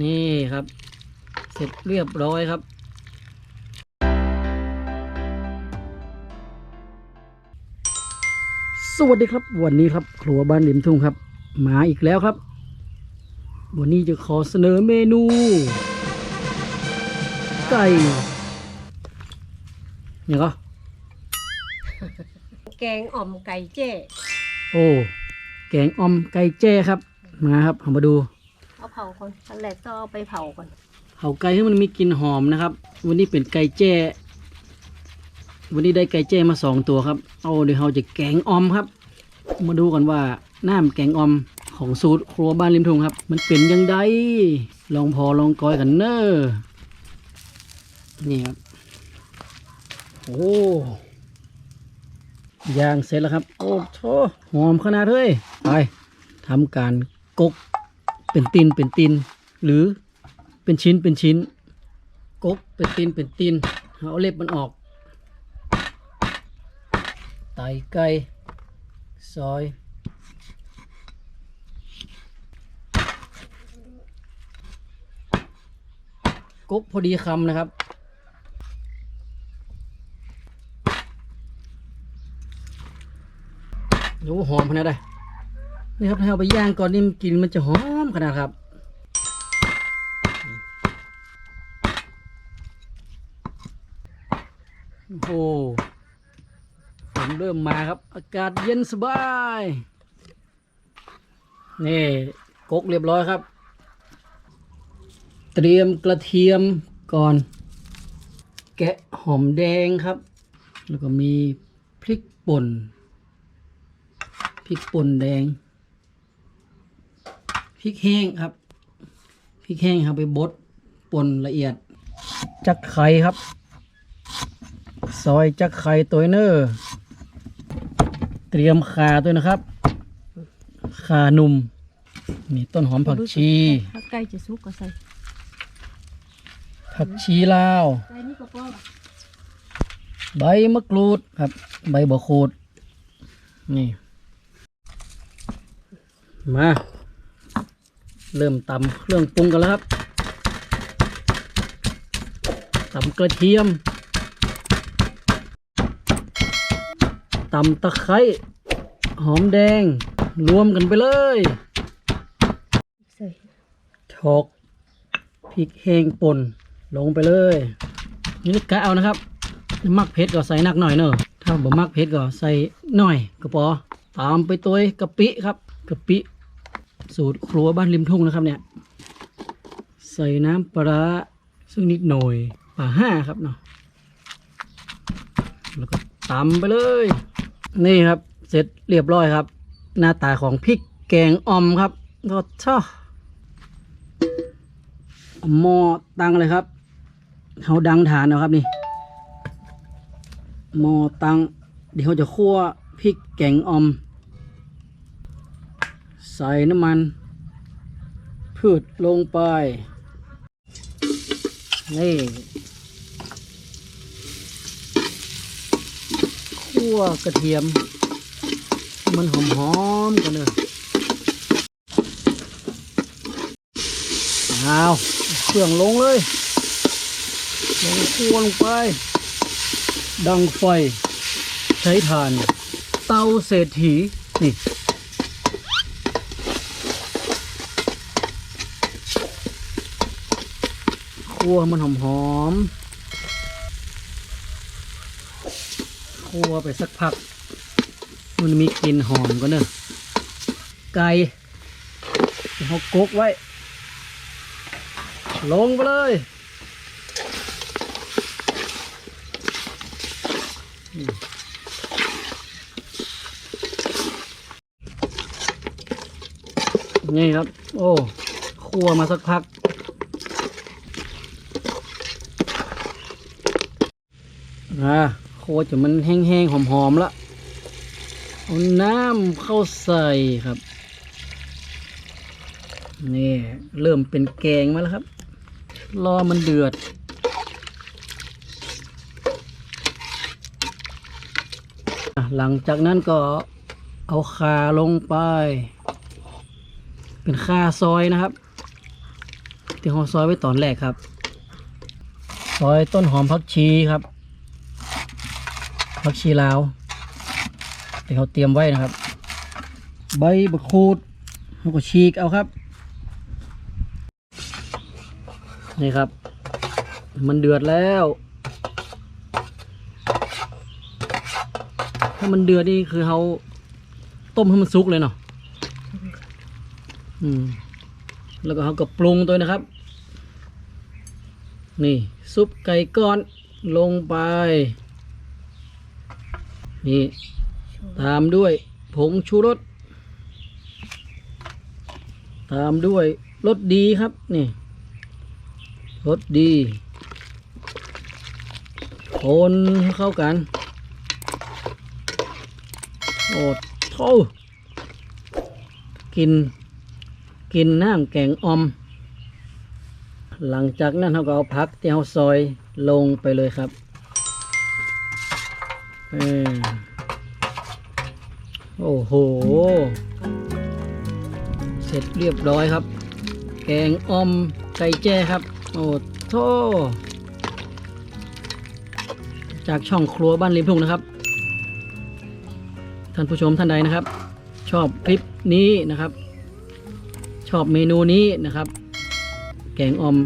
นี่ครับ เสร็จเรียบร้อยครับ สวัสดีครับวันนี้ครับ ครัวบ้านริมทุ่งครับ มาอีกแล้วครับ วันนี้จะขอเสนอเมนู ไก่ยังก็แกงอ่อมไก่เจ้ โอ้ แกงอ่อมไก่แจ้ครับ มาครับเอามาดู เอาเผาก่อนขั้นแรกต้องเอาไปเผาก่อนเผาไก่ให้มันมีกลิ่นหอมนะครับ วันนี้เป็นไก่แจ้ วันนี้ได้ไก่แจ้มาสองตัวครับ เอาเดี๋ยวเราจะแกงออมครับ มาดูกันว่าน้ำแกงออมของสูตรครัวบ้านริมทุ่งครับ มันเป็นยังไงลองพอลองกอยกันเนอะนี่ครับโอ้ย่างเสร็จแล้วครับ โอ้โหหอมขนาดเลยไปทำการกก เป็นตินเป็นตินหรือเป็นชิ้นเป็นชิ้นกกเป็นตินเป็นตินเอาเล็บมันออกไตไก่ซอยกกพอดีคำนะครับดูหอมขนาดใดนี่ครับถ้าเอาไปย่างก่อนนี่มันกลินมันจะหอม ขนาดครับโอ้ฝนเริ่มมาครับ อากาศเย็นสบาย นี่กกเรียบร้อยครับ เตรียมกระเทียมก่อน แกะหอมแดงครับ แล้วก็มีพริกป่น พริกป่นแดง พริกแห้งครับพริกแห้งครับไปบดป่นละเอียด จักไข่ครับ ซอยจักไข่ตัวเนอร์เตรียมข่าด้วยนะครับข่าหนุ่มนี่ต้นหอมผักชีถ้าไก่จะสุกก็ใส่ผักชีลาวไก่นี่ก็พอใบมะกรูดครับ ใบบักโขดนี่ มา เริ่มตำเครื่องปรุงกันแล้วครับตำกระเทียมตำตะไคร้หอมแดง รวมกันไปเลยใส่ชอกพริกแห้งป่นลงไปเลย นี่กะเอานะครับ มักเผ็ดก็ใส่หนักหน่อยเนอะถ้าบ่มักเผ็ดก็ใส่หน่อยก็พอตามไปตัวกะปิครับกะปิ สูตรครัวบ้านริมทุ่งนะครับเนี่ย ใส่น้ำปลาซึ่งนิดหน่อยปลาห้าครับเนาะแล้วก็ตำไปเลย นี่ครับ เสร็จเรียบร้อยครับ หน้าตาของพริกแกงอ่อมครับก็ชอบหม้อตั้งเลยครับเขาดังฐานนะครับนี่หม้อตั้งเดี๋ยวเขาจะคั่วพริกแกงอ่อม ใส่น้ำมัน พืชลงไป นี่คั่วกระเทียม มันหอมๆกันเลยเอาเครื่องลงเลยลงคั่วลงไป ดังไฟ ใช้ถ่าน เตาเศรษฐีนี่ คั่วมันหอมหอมๆคั่วไปสักพัก มันมีกลิ่นหอมก็เนอะไก่เขากกไว้ ลงไปเลยนี่ครับ โอ้คั่วมาสักพัก อ่าโคตรจะมันแห้งๆหอมๆละเอาน้ำเข้าใส่ครับนี่เริ่มเป็นแกงมาแล้วครับ รอมันเดือด หลังจากนั้นก็เอาคาลงไป เป็นคาซอยนะครับ ที่เราซอยไว้ตอนแรกครับ ซอยต้นหอมผักชีครับ ผักชีลาวที่เขาเตรียมไว้นะครับ ใบบักคูดเราก็ฉีกเอาครับ นี่ครับ มันเดือดแล้ว ถ้ามันเดือดนี่คือเขาต้มให้มันสุกเลยเนาะอืม แล้วก็เขาก็ปรุงตัวนะครับ นี่ ซุปไก่ก้อนลงไป นี่ ตามด้วยผงชูรส ตามด้วยรสดีครับ นี่รสดีคนเข้ากันโอ้โถกิน กินน้ำแกงออม หลังจากนั้นเราก็เอาพักที่เราซอยลงไปเลยครับ เออโอ้โห เสร็จเรียบร้อยครับ แกงออมไก่แจ้ครับ โอ้โถจากช่องครัวบ้านริมทุ่งนะครับ ท่านผู้ชมท่านใดนะครับ ชอบคลิปนี้นะครับ ชอบเมนูนี้นะครับ แกงออม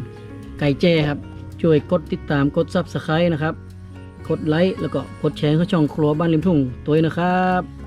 ไก่แจ้ครับ ช่วยกดติดตามกดซับสไครต์นะครับ กดไลค์แล้วก็กดแชร์เข้าช่องครัวบ้านริมทุ่งตัวเองนะครับ